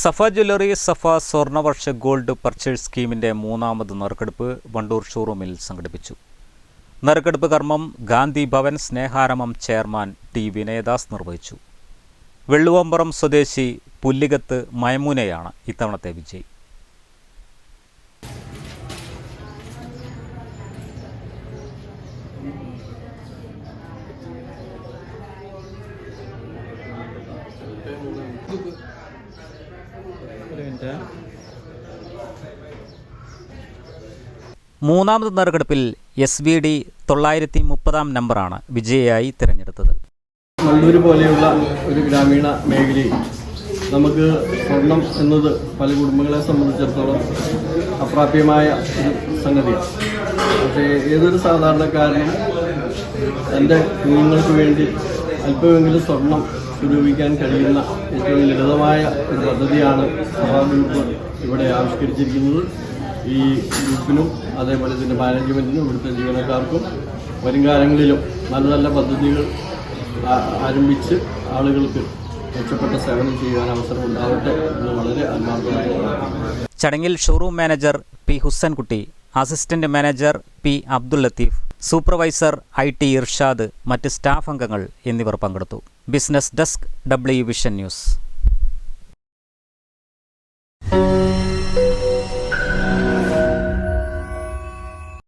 സഫ jewellery Safa സ്വർണവർഷ gold purchase സ്കീമിന്റെ മൂന്നാമത് നറുക്കെടുപ്പ് വണ്ടൂർ ഷോറൂമിൽ സംഘടിപ്പിച്ചു. നറുക്കെടുപ്പ് കർമ്മം ഗാന്ധി ഭവൻ സ്നേഹാരമം ചെയർമാൻ ടി വിനയദാസ് നിർവഹിച്ചു. വെള്ളുവമ്പറം സ്വദേശി പുല്ലികത്ത് മൈമുനയാണ് ഇത്തവണത്തെ വിജയി. മൂന്നാമത് നറുക്കെടുപ്പിൽ എസ് വി ഡി തൊള്ളായിരത്തി മുപ്പതാം നമ്പറാണ് വിജയിയായി തിരഞ്ഞെടുത്തത്. മല്ലൂർ പോലെയുള്ള ഒരു ഗ്രാമീണ മേഖലയിൽ നമുക്ക് സ്വർണം എന്നത് പല കുടുംബങ്ങളെ സംബന്ധിച്ചിടത്തോളം അപ്രാപ്യമായ ഒരു സംഗതിയാണ്. പക്ഷേ ഏതൊരു സാധാരണക്കാരനും എന്റെ കുഞ്ഞുങ്ങൾക്ക് വേണ്ടി അല്പമെങ്കിലും സ്വർണം സ്വരൂപിക്കാൻ കഴിയുന്ന ഏറ്റവും ലളിതമായ ഒരു പദ്ധതിയാണ് സഭാ ഗ്രൂപ്പ് ഇവിടെ ആവിഷ്കരിച്ചിരിക്കുന്നത്. ഈ ഗ്രൂപ്പിനും അതേപോലെ തന്നെ മാനേജ്മെന്റിനും ഇവിടുത്തെ ജീവനക്കാർക്കും വരും കാലങ്ങളിലും നല്ല നല്ല പദ്ധതികൾ ആരംഭിച്ച് ആളുകൾക്ക് മെച്ചപ്പെട്ട സേവനം ചെയ്യാൻ അവസരം ഉണ്ടാവട്ടെ എന്ന് വളരെ ആത്മാർത്ഥമായി ചടങ്ങിൽ showroom manager P Husankutty assistant manager P Abdul Latheef supervisor I T Irshad മറ്റ് സ്റ്റാഫ് അംഗങ്ങൾ എന്നിവർ പങ്കെടുത്തു. Business desk W vision news.